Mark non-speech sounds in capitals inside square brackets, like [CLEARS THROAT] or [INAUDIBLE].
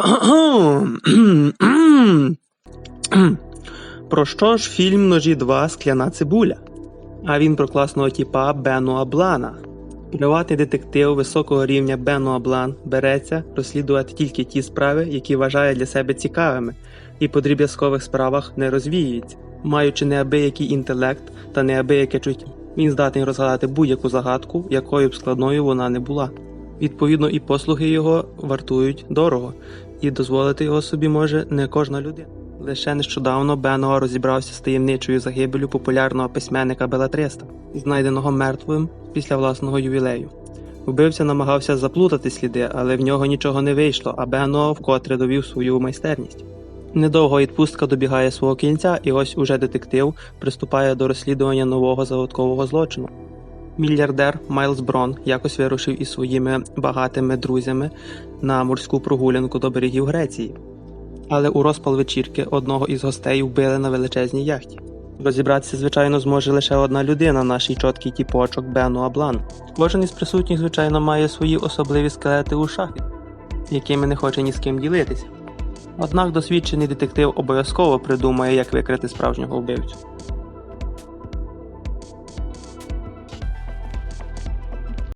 [CLEARS THROAT] Про що ж фільм Ножі 2 Скляна цибуля? А він про класного тіпа Бенуа Блана. Приватний детектив високого рівня Бенуа Блан береться розслідувати тільки ті справи, які вважає для себе цікавими, і по дріб'язкових справах не розвіюється. Маючи неабиякий інтелект та неабияке чуття, він здатний розгадати будь-яку загадку, якою б складною вона не була. Відповідно, і послуги його вартують дорого, і дозволити його собі може не кожна людина. Лише нещодавно Бенуа розібрався з таємничою загибелю популярного письменника Белатриста, знайденого мертвим після власного ювілею. Вбивця намагався заплутати сліди, але в нього нічого не вийшло, а Бенуа вкотре довів свою майстерність. Недовго відпустка добігає свого кінця, і ось уже детектив приступає до розслідування нового загадкового злочину. Мільярдер Майлз Брон якось вирушив із своїми багатими друзями на морську прогулянку до берегів Греції. Але у розпал вечірки одного із гостей вбили на величезній яхті. Розібратися, звичайно, зможе лише одна людина, наш чіткий тіпочок Бену Аблан. Кожен із присутніх, звичайно, має свої особливі скелети у шахі, якими не хоче ні з ким ділитися. Однак досвідчений детектив обов'язково придумає, як викрити справжнього вбивцю.